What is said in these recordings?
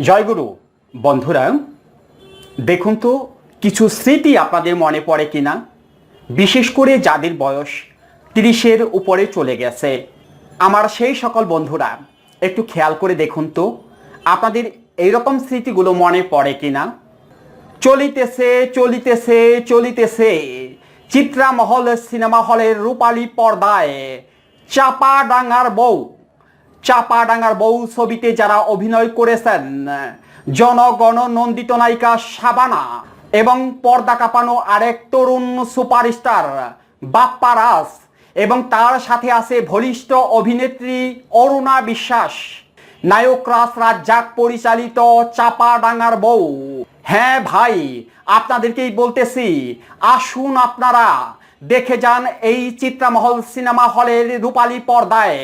জয়গুরু বন্ধুরা দেখুন তো, কিছু স্মৃতি আপনাদের মনে পড়ে কিনা? বিশেষ করে যাদের বয়স তিরিশের উপরে চলে গেছে। আমার সেই সকল বন্ধুরা, একটু খেয়াল করে দেখুন তো, আপনাদের এইরকম স্মৃতিগুলো মনে পড়ে কিনা? চলিতেছে চলিতেছে চলিতেছে, চিত্রামহল সিনেমা হলের রূপালী পর্দায় চাপা ডাঙ্গার বউ চাপা ডাঙ্গার বউ ছবিতে যারা অভিনয় করেছেন, জনগণ নন্দিত নায়িকা সাবানা এবং পর্দা কাঁপানো আরেক তরুণ সুপারস্টার বাপ্পা রাস এবং তার সাথে আছে ঘনিষ্ঠ অভিনেত্রী অরুণা বিশ্বাস। নায়ক রাস রাজ্জাক পরিচালিত চাপা ডাঙ্গার বউ। হ্যাঁ ভাই, আপনাদেরকেই বলতেছি, আসুন আপনারা দেখে যান এই চিত্রামহল সিনেমা হলের রূপালী পর্দায়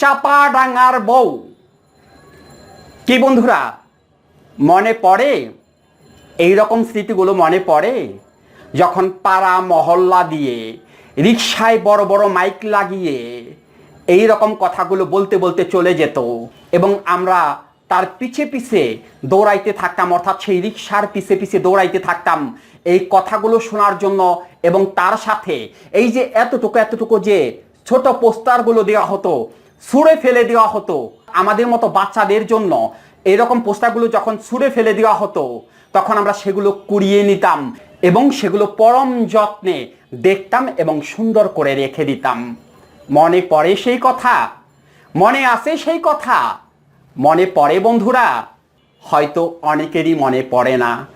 চাপা ডাঙার বউ। কি বন্ধুরা, মনে পড়ে? এই রকম স্মৃতিগুলো মনে পড়ে? যখন পাড়া মহল্লা দিয়ে রিক্সায় বড় বড় মাইক লাগিয়ে এই রকম কথাগুলো বলতে বলতে চলে যেত এবং আমরা তার পিছে পিছে দৌড়াইতে থাকতাম, অর্থাৎ সেই রিক্সার পিছে পিছে দৌড়াইতে থাকতাম। এই কথাগুলো শোনার জন্য এবং তার সাথে এই যে এতটুকু এতটুকু যে ছোট পোস্টারগুলো দেওয়া হতো ছুঁড়ে ফেলে দেওয়া হতো। আমাদের মতো বাচ্চাদের জন্য এরকম পোস্টারগুলো যখন ছুঁড়ে ফেলে দেওয়া হতো, তখন আমরা সেগুলো কুড়িয়ে নিতাম এবং সেগুলো পরম যত্নে দেখতাম এবং সুন্দর করে রেখে দিতাম। মনে পড়ে সেই কথা? মনে আছে সেই কথা? মনে পড়ে বন্ধুরা? হয়তো অনেকেরই মনে পড়ে না।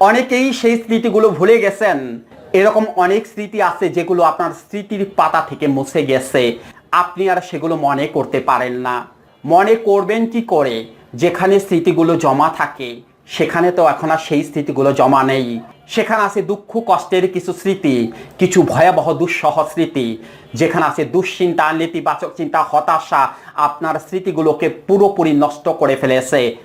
অনেকেই সেই স্মৃতিগুলো ভুলে গেছেন। এরকম অনেক স্মৃতি আছে যেগুলো আপনার স্মৃতির পাতা থেকে মুছে গেছে। আপনি আর সেগুলো মনে করতে পারেন না। মনে করবেন কি করে? যেখানে স্মৃতিগুলো জমা থাকে, সেখানে তো এখন আর সেই স্মৃতিগুলো জমা নেই। সেখানে আছে দুঃখ, কষ্টের কিছু স্মৃতি, কিছু ভয়াবহ, দুঃসহ স্মৃতি। যেখানে আছে দুশ্চিন্তা, নেতিবাচক চিন্তা, হতাশা, আপনার স্মৃতিগুলোকে পুরোপুরি নষ্ট করে ফেলেছে।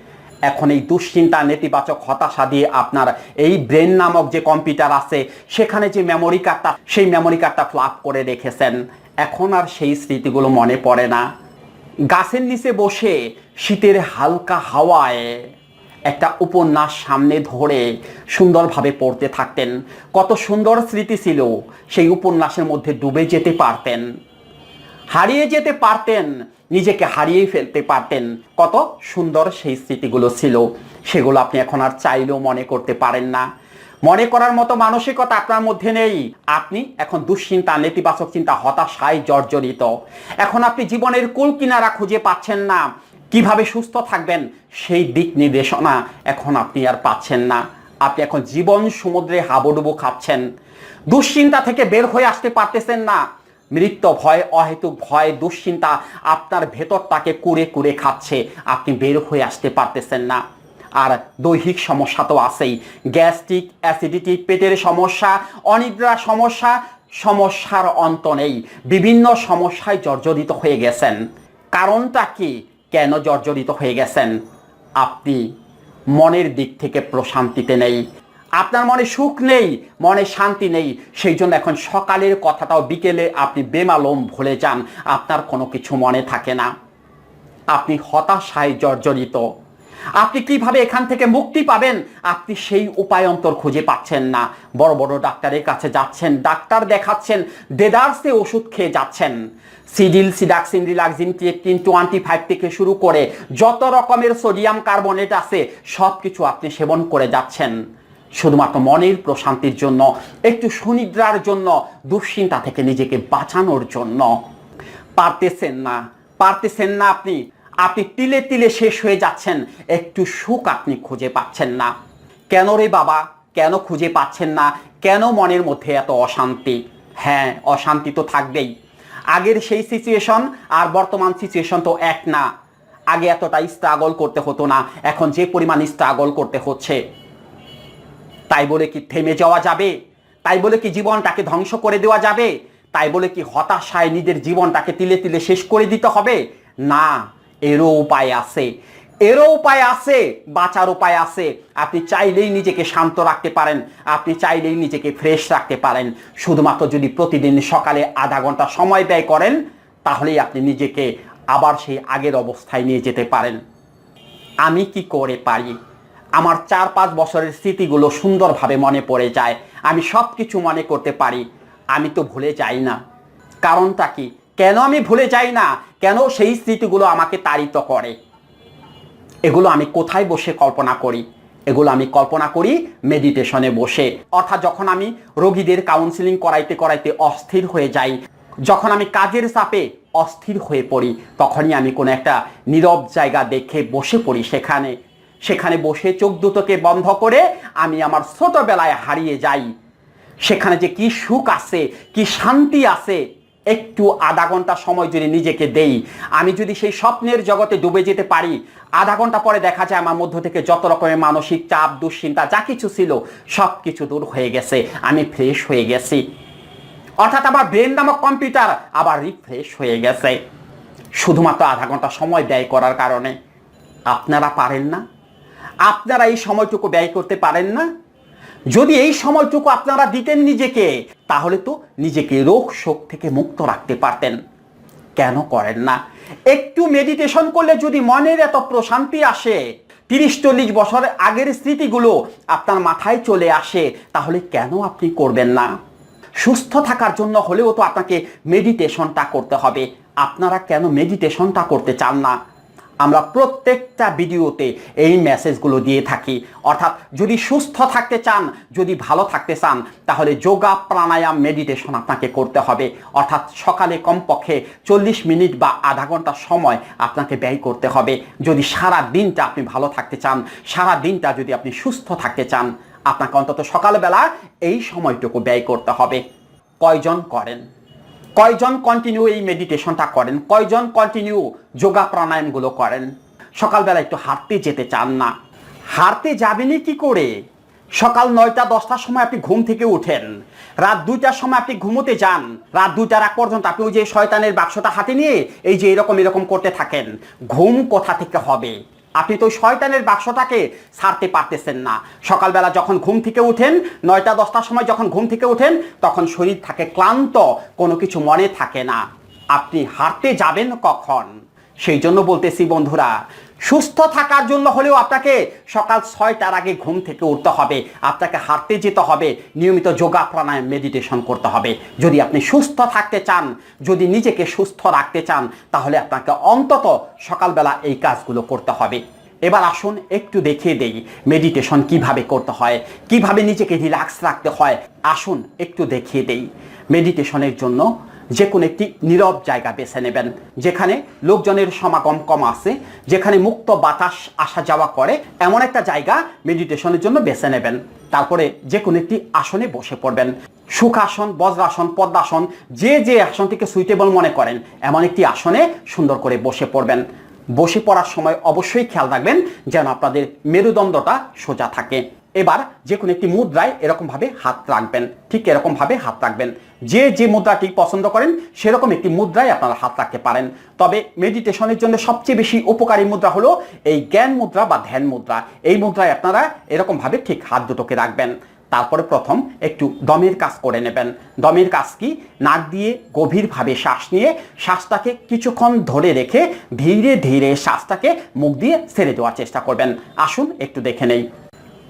এখন এই দুশ্চিন্তা, নেতিবাচক, হতাশা দিয়ে আপনার এই ব্রেন নামক যে কম্পিউটার আছে, সেখানে যে মেমোরি কার্ডটা সেই মেমোরি কার্ডটা ফ্লাপ করে রেখেছেন। এখন আর সেই স্মৃতিগুলো মনে পড়ে না। গাছের নিচে বসে শীতের হালকা হাওয়ায় একটা উপন্যাস সামনে ধরে সুন্দরভাবে পড়তে থাকতেন। কত সুন্দর স্মৃতি ছিল, সেই উপন্যাসের মধ্যে ডুবে যেতে পারতেন। হারিয়ে যেতে পারতেন নিজেকে হারিয়ে ফেলতে পারতেন। কত সুন্দর সেই স্মৃতিগুলো ছিল। সেগুলো আপনি এখন আর চাইলেও মনে করতে পারেন না। মনে করার মতো মানসিকতা আপনার মধ্যে নেই। আপনি এখন দুশ্চিন্তা, নেতিবাচক চিন্তা, হতাশায় জর্জরিত। এখন আপনি জীবনের কুল কিনারা খুঁজে পাচ্ছেন না। কীভাবে সুস্থ থাকবেন সেই দিক নির্দেশনা এখন আপনি আর পাচ্ছেন না। আপনি এখন জীবন সমুদ্রে হাবুডুবু খাচ্ছেন। দুশ্চিন্তা থেকে বের হয়ে আসতে পারতেছেন না। মৃত্যু ভয়, অহেতুক ভয়, দুশ্চিন্তা আপনার ভেতরটাকে কুড়ে কুড়ে খাচ্ছে। আপনি বের হয়ে আসতে পারতেছেন না। আর দৈহিক সমস্যা তো আছেই। গ্যাস্ট্রিক অ্যাসিডিটি, পেটের সমস্যা, অনিদ্রা সমস্যা, সমস্যার অন্ত নেই। বিভিন্ন সমস্যায় জর্জরিত হয়ে গেছেন। কারণটা কি? কেন জর্জরিত হয়ে গেছেন? আপনি মনের দিক থেকে প্রশান্তিতে নেই। আপনার মনে সুখ নেই, মনে শান্তি নেই সেই জন্য এখন সকালের কথাটাও বিকেলে আপনি বেমালম ভুলে যান, আপনার কোনো কিছু মনে থাকে না। আপনি হতাশায় জর্জরিত। আপনি কীভাবে এখান থেকে মুক্তি পাবেন? আপনি সেই উপায় অন্তর খুঁজে পাচ্ছেন না। বড় বড় ডাক্তারের কাছে যাচ্ছেন, ডাক্তার দেখাচ্ছেন, দেদার্সে ওষুধ খেয়ে যাচ্ছেন। Sedil, Sedaxin, Relaxin, Teptin twenty five থেকে শুরু করে যত রকমের সোডিয়াম কার্বনেট আছে সব কিছু আপনি সেবন করে যাচ্ছেন। শুধুমাত্র মনের প্রশান্তির জন্য, একটু সুনিদ্রার জন্য, দুশ্চিন্তা থেকে নিজেকে বাঁচানোর জন্য। পারতেছেন না পারতেছেন না আপনি। আপনি তিলে তিলে শেষ হয়ে যাচ্ছেন, একটু সুখ আপনি খুঁজে পাচ্ছেন না। কেন রে বাবা? কেন খুঁজে পাচ্ছেন না? কেন মনের মধ্যে এত অশান্তি? হ্যাঁ অশান্তি তো থাকবেই। আগের সেই সিচুয়েশন আর বর্তমান সিচুয়েশন তো এক না। আগে এতটা স্ট্রাগল করতে হতো না, এখন যে পরিমাণ স্ট্রাগল করতে হচ্ছে। তাই বলে কি থেমে যাওয়া যাবে? তাই বলে কি জীবনটাকে ধ্বংস করে দেওয়া যাবে? তাই বলে কি হতাশায় নিজের জীবনটাকে তিলে তিলে শেষ করে দিতে হবে? না, এরও উপায় আছে। এরও উপায় আছে, বাঁচার উপায় আছে। আপনি চাইলেই নিজেকে শান্ত রাখতে পারেন, আপনি চাইলেই নিজেকে ফ্রেশ রাখতে পারেন। শুধুমাত্র যদি প্রতিদিন সকালে আধা ঘণ্টা সময় ব্যয় করেন, তাহলেই আপনি নিজেকে আবার সেই আগের অবস্থায় নিয়ে যেতে পারেন। আমি কি করে পারি? আমার চার পাঁচ বছরের স্মৃতিগুলো সুন্দরভাবে মনে পড়ে যায়। আমি সব কিছু মনে করতে পারি। আমি তো ভুলে যাই না। কারণটা কি? কেন আমি ভুলে যাই না? কেন সেই স্মৃতিগুলো আমাকে তাড়িত করে? এগুলো আমি কোথায় বসে কল্পনা করি? এগুলো আমি কল্পনা করি মেডিটেশনে বসে। অর্থাৎ যখন আমি রোগীদের কাউন্সিলিং করাইতে করাইতে অস্থির হয়ে যাই, যখন আমি কাজের চাপে অস্থির হয়ে পড়ি, তখনই আমি কোনো একটা নীরব জায়গা দেখে বসে পড়ি সেখানে। সেখানে বসে চোখ দুটোকে বন্ধ করে আমি আমার ছোটবেলায় হারিয়ে যাই। সেখানে যে কি সুখ আছে, কি শান্তি আছে, একটু আধা ঘণ্টা সময় যদি নিজেকে দেই। আমি যদি সেই স্বপ্নের জগতে ডুবে যেতে পারি, আধা ঘণ্টা পরে দেখা যায় আমার মধ্য থেকে যত রকমের মানসিক চাপ, দুশ্চিন্তা, যা কিছু ছিল, সব কিছু দূর হয়ে গেছে। আমি ফ্রেশ হয়ে গেছি। অর্থাৎ আমার ব্রেন নামক কম্পিউটার আবার রিফ্রেশ হয়ে গেছে। শুধুমাত্র আধা ঘণ্টা সময় ব্যয় করার কারণে। আপনারা পারেন না? আপনারা এই সময়টুকু ব্যয় করতে পারেন না? যদি এই সময়টুকু আপনারা দিতেন নিজেকে, তাহলে তো নিজেকে রোগ শোক থেকে মুক্ত রাখতে পারতেন। কেন করেন না? একটু মেডিটেশন করলে যদি মনের এত প্রশান্তি আসে তিরিশ চল্লিশ বছর আগের স্মৃতিগুলো আপনার মাথায় চলে আসে, তাহলে কেন আপনি করবেন না? সুস্থ থাকার জন্য হলেও তো আপনাকে মেডিটেশনটা করতে হবে। আপনারা কেন মেডিটেশনটা করতে চান না? আমরা প্রত্যেকটা ভিডিওতে এই মেসেজগুলো দিয়ে থাকি। অর্থাৎ যদি সুস্থ থাকতে চান, যদি ভালো থাকতে চান, তাহলে যোগা, প্রাণায়াম মেডিটেশন আপনাকে করতে হবে। অর্থাৎ সকালে কমপক্ষে চল্লিশ মিনিট বা আধা ঘণ্টা সময় আপনাকে ব্যয় করতে হবে। যদি সারা দিনটা আপনি ভালো থাকতে চান, সারা দিনটা যদি আপনি সুস্থ থাকতে চান, আপনাকে অন্তত সকালবেলা এই সময়টুকু ব্যয় করতে হবে। কয়জন করেন? কয়জন কন্টিনিউ এই মেডিটেশনটা করেন? কয়জন কন্টিনিউ যোগা প্রাণায়ামগুলো করেন? সকালবেলা একটু হাঁটতে যেতে চান না। হাঁটতে যাবেনই কি করে? সকাল নয়টা, দশটার সময় আপনি ঘুম থেকে উঠেন। রাত দুইটার সময় আপনি ঘুমোতে যান। রাত দুইটার আগ পর্যন্ত আপনি ওই যে শয়তানের বাক্সটা হাতে নিয়ে এই যে এরকম এরকম করতে থাকেন। ঘুম কোথা থেকে হবে? আপনি তো শয়তানের বাক্সটাকে ছাড়তে পারতেছেন না। সকালবেলা যখন ঘুম থেকে উঠেন, নয়টা, দশটার সময় যখন ঘুম থেকে উঠেন, তখন শরীর থাকে ক্লান্ত, কোনো কিছু মনে থাকে না। আপনি হারতে যাবেন কখন? সেই জন্য বলতেছি, বন্ধুরা সুস্থ থাকার জন্য হলেও আপনাকে সকাল ছয়টার আগে ঘুম থেকে উঠতে হবে। আপনাকে হাঁটতে যেতে হবে। নিয়মিত যোগা প্রাণায়াম মেডিটেশন করতে হবে। যদি আপনি সুস্থ থাকতে চান, যদি নিজেকে সুস্থ রাখতে চান, তাহলে আপনাকে অন্তত সকালবেলা এই কাজগুলো করতে হবে। এবার আসুন একটু দেখিয়ে দেই মেডিটেশন কীভাবে করতে হয়, কীভাবে নিজেকে রিল্যাক্স রাখতে হয়। আসুন একটু দেখিয়ে দেই। মেডিটেশনের জন্য যে কোনো একটি নীরব জায়গা বেছে নেবেন। যেখানে লোকজনের সমাগম কম আছে, যেখানে মুক্ত বাতাস আসা যাওয়া করে, এমন একটা জায়গা মেডিটেশনের জন্য বেছে নেবেন। তারপরে যে কোনো একটি আসনে বসে পড়বেন। সুখাসন, বজ্রাসন, পদ্মাসন, যে যে আসনটিকে সুইটেবল মনে করেন, এমন একটি আসনে সুন্দর করে বসে পড়বেন। বসে পড়ার সময় অবশ্যই খেয়াল রাখবেন যেন আপনাদের মেরুদণ্ডটা সোজা থাকে। এবার যে কোনো একটি মুদ্রায় এরকমভাবে হাত রাখবেন। ঠিক এরকমভাবে হাত রাখবেন। যে যে মুদ্রাটি পছন্দ করেন, সেরকম একটি মুদ্রায় আপনারা হাত রাখতে পারেন। তবে মেডিটেশনের জন্য সবচেয়ে বেশি উপকারী মুদ্রা হলো এই জ্ঞান মুদ্রা বা ধ্যান মুদ্রা। এই মুদ্রায় আপনারা এরকমভাবে ঠিক হাত দুটোকে রাখবেন। তারপরে প্রথম একটু দমের কাজ করে নেবেন। দমের কাজ কি? নাক দিয়ে গভীরভাবে শ্বাস নিয়ে শ্বাসটাকে কিছুক্ষণ ধরে রেখে ধীরে ধীরে শ্বাসটাকে মুখ দিয়ে ছেড়ে দেওয়ার চেষ্টা করবেন। আসুন একটু দেখে নেই।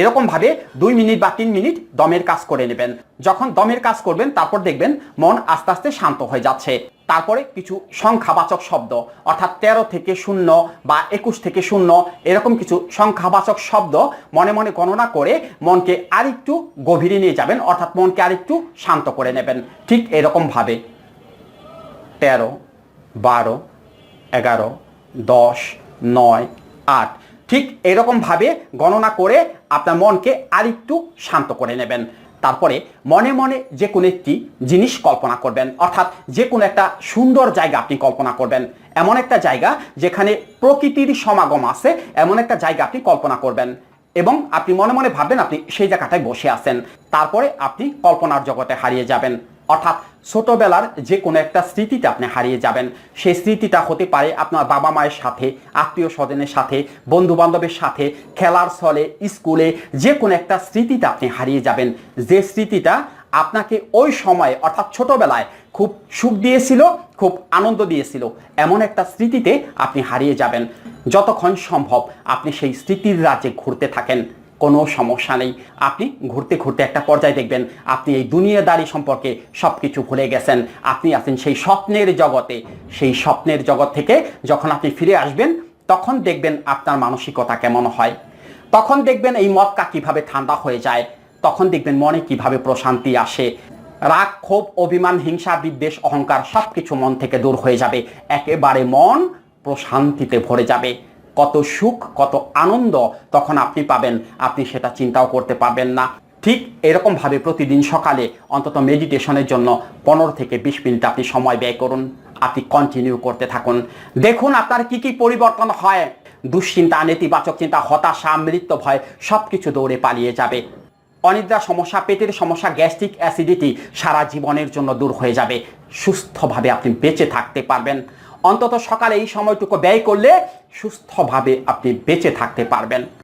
এরকম ভাবে দুই মিনিট বা তিন মিনিট দমের কাজ করে নেবেন। যখন দমের কাজ করবেন, তারপর দেখবেন মন আস্তে আস্তে শান্ত হয়ে যাচ্ছে। তারপরে কিছু সংখ্যাবাচক শব্দ, অর্থাৎ তেরো থেকে শূন্য বা একুশ থেকে শূন্য, এরকম কিছু সংখ্যাবাচক শব্দ মনে মনে গণনা করে মনকে আরেকটু গভীরে নিয়ে যাবেন, অর্থাৎ মনকে আরেকটু শান্ত করে নেবেন। ঠিক এরকম ভাবে তেরো, বারো, এগারো, দশ, নয়, আট ঠিক এরকমভাবে গণনা করে আপনার মনকে আরেকটু শান্ত করে নেবেন। তারপরে মনে মনে যে কোনো একটি জিনিস কল্পনা করবেন। অর্থাৎ যে কোনো একটা সুন্দর জায়গা আপনি কল্পনা করবেন। এমন একটা জায়গা যেখানে প্রকৃতির সমাগম আছে, এমন একটা জায়গা আপনি কল্পনা করবেন। এবং আপনি মনে মনে ভাববেন আপনি সেই জায়গাটায় বসে আছেন। তারপরে আপনি কল্পনার জগতে হারিয়ে যাবেন। অর্থাৎ ছোটবেলার যে কোনো একটা স্মৃতিতে আপনি হারিয়ে যাবেন। সেই স্মৃতিটা হতে পারে আপনার বাবা মায়ের সাথে, আত্মীয় স্বজনের সাথে বন্ধু বান্ধবের সাথে, খেলার স্থলে স্কুলে, যে কোনো একটা স্মৃতিতে আপনি হারিয়ে যাবেন। যে স্মৃতিটা আপনাকে ওই সময়ে, অর্থাৎ ছোটবেলায় খুব সুখ দিয়েছিল, খুব আনন্দ দিয়েছিল, এমন একটা স্মৃতিতে আপনি হারিয়ে যাবেন। যতক্ষণ সম্ভব আপনি সেই স্মৃতির রাজ্যে ঘুরতে থাকেন। কোনো সমস্যা নেই। আপনি ঘুরতে ঘুরতে একটা পর্যায়ে দেখবেন আপনি এই দুনিয়াদারি সম্পর্কে সব কিছু ভুলে গেছেন। আপনি আছেন সেই স্বপ্নের জগতে। সেই স্বপ্নের জগৎ থেকে যখন আপনি ফিরে আসবেন, তখন দেখবেন আপনার মানসিকতা কেমন হয়। তখন দেখবেন এই মক্কা কীভাবে ঠান্ডা হয়ে যায়। তখন দেখবেন মনে কীভাবে প্রশান্তি আসে। রাগ, ক্ষোভ, অভিমান, হিংসা, বিদ্বেষ, অহংকার সব কিছু মন থেকে দূর হয়ে যাবে। একেবারে মন প্রশান্তিতে ভরে যাবে। কত সুখ, কত আনন্দ তখন আপনি পাবেন। আপনি সেটা চিন্তাও করতে পারবেন না। ঠিক এরকমভাবে প্রতিদিন সকালে অন্তত মেডিটেশনের জন্য পনেরো থেকে বিশ মিনিট আপনি সময় ব্যয় করুন। আপনি কন্টিনিউ করতে থাকুন। দেখুন আপনার কি কি পরিবর্তন হয়। দুশ্চিন্তা, নেতিবাচক চিন্তা, হতাশা, মৃত্যু ভয় সব কিছু দৌড়ে পালিয়ে যাবে। অনিদ্রা সমস্যা, পেটের সমস্যা গ্যাস্ট্রিক অ্যাসিডিটি সারা জীবনের জন্য দূর হয়ে যাবে। সুস্থভাবে আপনি বেঁচে থাকতে পারবেন। অন্তত সকালে এই সময়টুকু ব্যয় করলে সুস্থভাবে আপনি বেঁচে থাকতে পারবেন।